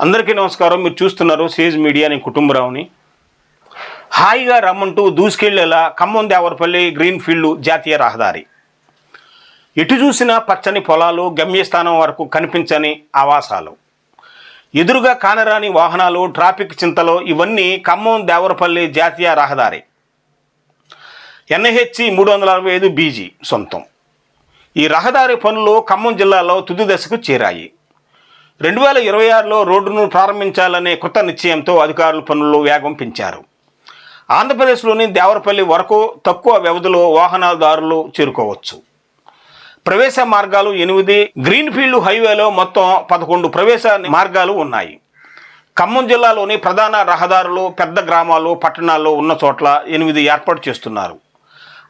అందరికీ నమస్కారం. మీరు చూస్తున్నారు సేజ్ మీడియా. నేను కుటుంబరావుని. హాయిగా రమ్మంటూ దూసుకెళ్ళేలా ఖమ్మం దేవరపల్లి గ్రీన్ ఫీల్డ్ జాతీయ రహదారి. ఎటు చూసినా పచ్చని పొలాలు గమ్యస్థానం వరకు కనిపించని ఆవాసాలు. ఎదురుగా కానరాని వాహనాలు ట్రాఫిక్ చింతలు ఇవన్నీ ఖమ్మం దేవరపల్లి జాతీయ రహదారి. ఎన్హెచ్ మూడు వందల అరవై ఐదు బీజీ సొంతం. ఈ రహదారి పనులు ఖమ్మం జిల్లాలో తుది దశకు చేరాయి. రెండు వేల ఇరవై ఆరులో రోడ్డును ప్రారంభించాలనే కృత నిశ్చయంతో అధికారులు పనులు వేగం పెంచారు. ఆంధ్రప్రదేశ్లోని దేవరపల్లి వరకు తక్కువ వ్యవధిలో వాహనదారులు చేరుకోవచ్చు. ప్రవేశ మార్గాలు ఎనిమిది గ్రీన్ఫీల్డ్ హైవేలో మొత్తం పదకొండు ప్రవేశ మార్గాలు ఉన్నాయి. ఖమ్మం జిల్లాలోని ప్రధాన రహదారులు పెద్ద గ్రామాలు పట్టణాల్లో ఉన్న చోట్ల ఎనిమిది ఏర్పాటు చేస్తున్నారు.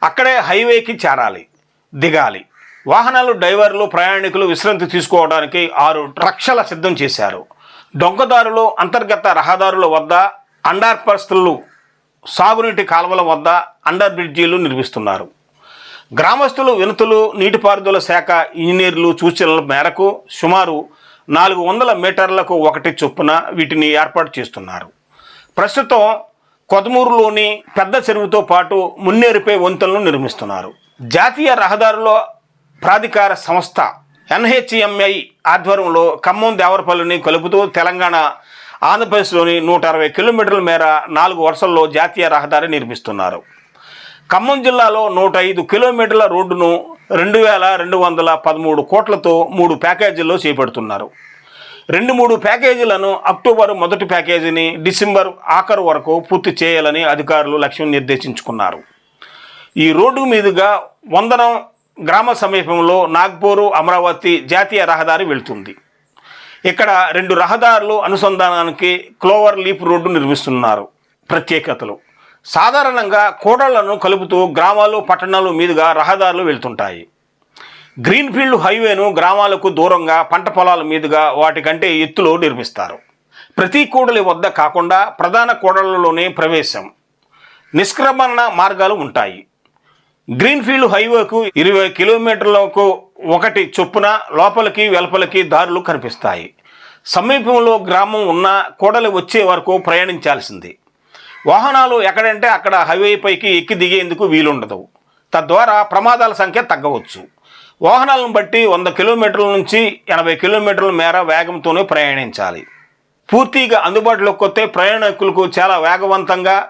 అక్కడే హైవేకి చేరాలి దిగాలి. వాహనాలు డ్రైవర్లు ప్రయాణికులు విశ్రాంతి తీసుకోవడానికి ఆరు రక్షల సిద్ధం చేశారు. డొంకదారులు అంతర్గత రహదారుల వద్ద అండర్ పస్తులు సాగునీటి కాలువల వద్ద అండర్ బ్రిడ్జీలు నిర్మిస్తున్నారు. గ్రామస్తులు వినతులు నీటిపారుదల శాఖ ఇంజనీర్లు సూచనల మేరకు సుమారు నాలుగు వందల మీటర్లకు ఒకటి చొప్పున వీటిని ఏర్పాటు చేస్తున్నారు. ప్రస్తుతం కొదమూరులోని పెద్ద చెరువుతో పాటు మున్నేరుపై వంతెనలు నిర్మిస్తున్నారు. జాతీయ రహదారుల ప్రాధికార సంస్థ ఎన్హెచ్ఎంఐ ఆధ్వర్యంలో ఖమ్మం దేవరపల్లిని కలుపుతూ తెలంగాణ ఆంధ్రప్రదేశ్లోని నూట అరవై కిలోమీటర్ల మేర నాలుగు వరుసల్లో జాతీయ రహదారి నిర్మిస్తున్నారు. ఖమ్మం జిల్లాలో నూట ఐదు కిలోమీటర్ల రోడ్డును రెండు వేల రెండు వందల పదమూడు కోట్లతో మూడు ప్యాకేజీల్లో చేపడుతున్నారు. రెండు మూడు ప్యాకేజీలను అక్టోబర్ మొదటి ప్యాకేజీని డిసెంబర్ ఆఖరు వరకు పూర్తి చేయాలని అధికారులు లక్ష్యం నిర్దేశించుకున్నారు. ఈ రోడ్డు మీదుగా వందనం గ్రామ సమీపంలో నాగ్పూరు అమరావతి జాతీయ రహదారి వెళ్తుంది. ఇక్కడ రెండు రహదారులు అనుసంధానానికి క్లోవర్ లీప్ రోడ్డు నిర్మిస్తున్నారు. ప్రత్యేకతలు. సాధారణంగా కోడళ్ళను కలుపుతూ గ్రామాలు పట్టణాలు మీదుగా రహదారులు వెళ్తుంటాయి. గ్రీన్ఫీల్డ్ హైవేను గ్రామాలకు దూరంగా పంట పొలాల మీదుగా వాటికంటే ఎత్తులో నిర్మిస్తారు. ప్రతి కూడలి వద్ద కాకుండా ప్రధాన కూడళ్ళలోనే ప్రవేశం. నిష్క్రమణ మార్గాలు ఉంటాయి. గ్రీన్ఫీల్డ్ హైవేకు ఇరవై కిలోమీటర్లకు ఒకటి చొప్పున లోపలికి వెలుపలికి దారులు కనిపిస్తాయి. సమీపంలో గ్రామం ఉన్న కూడలి వచ్చే వరకు ప్రయాణించాల్సింది. వాహనాలు ఎక్కడంటే అక్కడ హైవే పైకి ఎక్కి దిగేందుకు వీలుండదు. తద్వారా ప్రమాదాల సంఖ్య తగ్గవచ్చు. వాహనాలను బట్టి వంద కిలోమీటర్ల నుంచి ఎనభై కిలోమీటర్ల మేర వేగంతోనే ప్రయాణించాలి. పూర్తిగా అందుబాటులోకి వస్తే ప్రయాణికులకు చాలా వేగవంతంగా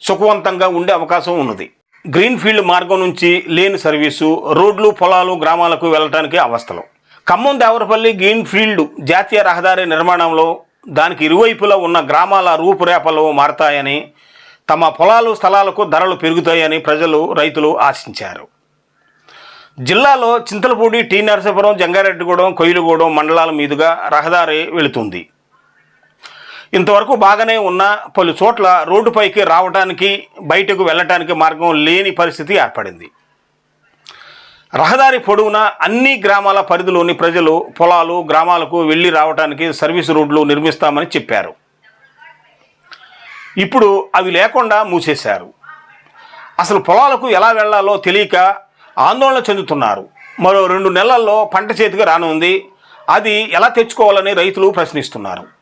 సుఖవంతంగా ఉండే అవకాశం ఉన్నది. గ్రీన్ఫీల్డ్ మార్గం నుంచి లేని సర్వీసు రోడ్లు పొలాలు గ్రామాలకు వెళ్ళటానికి అవస్థలు. ఖమ్మం దేవరపల్లి గ్రీన్ఫీల్డ్ జాతీయ రహదారి నిర్మాణంలో దానికి ఇరువైపులా ఉన్న గ్రామాల రూపురేఖలు మారతాయని తమ పొలాలు స్థలాలకు ధరలు పెరుగుతాయని ప్రజలు రైతులు ఆశించారు. జిల్లాలో చింతలపూడి టీ నరసాపురం జంగారెడ్డిగూడెం కొయ్యలగూడెం మండలాల మీదుగా రహదారి వెళుతుంది. ఇంతవరకు బాగానే ఉన్న పలు చోట్ల రోడ్డుపైకి రావడానికి బయటకు వెళ్ళటానికి మార్గం లేని పరిస్థితి ఏర్పడింది. రహదారి పొడవునా అన్ని గ్రామాల పరిధిలోని ప్రజలు పొలాలు గ్రామాలకు వెళ్ళి రావడానికి సర్వీస్ రోడ్లు నిర్మిస్తామని చెప్పారు. ఇప్పుడు అవి లేకుండా మూసేశారు. అసలు పొలాలకు ఎలా వెళ్ళాలో తెలియక ఆందోళన చెందుతున్నారు. మరో రెండు నెలల్లో పంట చేతికి రానుంది. అది ఎలా తెచ్చుకోవాలని రైతులు ప్రశ్నిస్తున్నారు.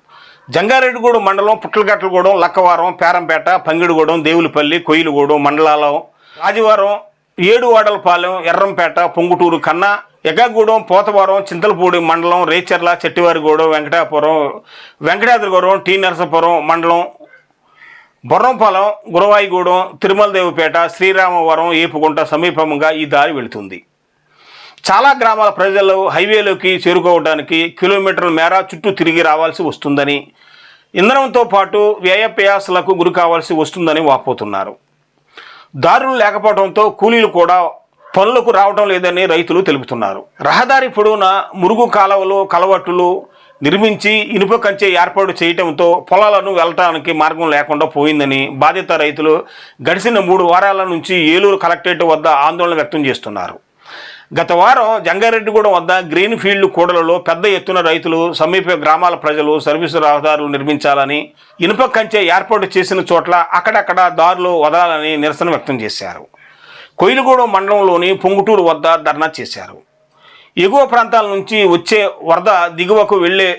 జంగారెడ్డిగూడెం మండలం పుట్లగట్లగూడెం లక్కవరం పేరంపేట పంగిడిగూడెం దేవులపల్లి కొయ్యలగూడెం మండలాలం రాజవారం ఏడువాడలపాలెం ఎర్రంపేట పొంగుటూరు కన్నా ఎగగూడెం పోతవరం చింతలపూడి మండలం రేచర్ల చెట్టివారిగూడెం వెంకటాపురం వెంకటాద్రిగూడెం టీ నరసపురం మండలం బొర్రంపాలెం గురవాయిగూడెం తిరుమలదేవిపేట శ్రీరామవరం ఏపుగుంట సమీపంగా ఈ దారి వెళుతుంది. చాలా గ్రామాల ప్రజలు హైవేలోకి చేరుకోవడానికి కిలోమీటర్ల మేర చుట్టూ తిరిగి రావాల్సి వస్తుందని ఇంధనంతో పాటు వ్యయప్రయాసలకు గురి కావాల్సి వస్తుందని వాపోతున్నారు. దారులు లేకపోవడంతో కూలీలు కూడా పనులకు రావడం లేదని రైతులు తెలుపుతున్నారు. రహదారి పొడవున మురుగు కాలువలు కలవట్టులు నిర్మించి ఇనుప కంచె ఏర్పాటు చేయటంతో పొలాలను వెళ్ళటానికి మార్గం లేకుండా పోయిందని బాధిత రైతులు గడిచిన మూడు వారాల నుంచి ఏలూరు కలెక్టరేట్ వద్ద ఆందోళన వ్యక్తం చేస్తున్నారు. గత వారం జంగారెడ్డిగూడెం వద్ద గ్రీన్ ఫీల్డ్ కూడలలో పెద్ద ఎత్తున రైతులు సమీప గ్రామాల ప్రజలు సర్వీసు రహదారులు నిర్మించాలని ఇనుప కంచె ఏర్పాటు చేసిన చోట్ల అక్కడక్కడ దారులు వదలాలని నిరసన వ్యక్తం చేశారు. కొయిలుగూడెం మండలంలోని పొంగుటూరు వద్ద ధర్నా చేశారు. ఎగువ ప్రాంతాల నుంచి వచ్చే వరద దిగువకు వెళ్ళే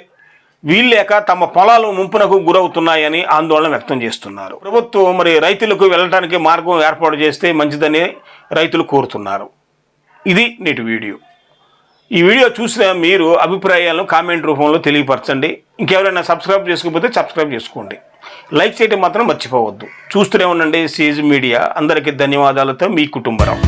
వీల్లేక తమ పొలాలు ముంపునకు గురవుతున్నాయని ఆందోళన వ్యక్తం చేస్తున్నారు. ప్రభుత్వం మరి రైతులకు వెళ్ళటానికి మార్గం ఏర్పాటు చేస్తే మంచిదని రైతులు కోరుతున్నారు. ఇది నేటి వీడియో. ఈ వీడియో చూసిన మీరు అభిప్రాయాలను కామెంట్ రూపంలో తెలియపరచండి. ఇంకెవరైనా సబ్స్క్రైబ్ చేసుకోకపోతే సబ్స్క్రైబ్ చేసుకోండి. లైక్ చేయడం మాత్రం మర్చిపోవద్దు. చూస్తూనే ఉండండి సీజ్ మీడియా. అందరికీ ధన్యవాదాలతో మీ కుటుంబరావు.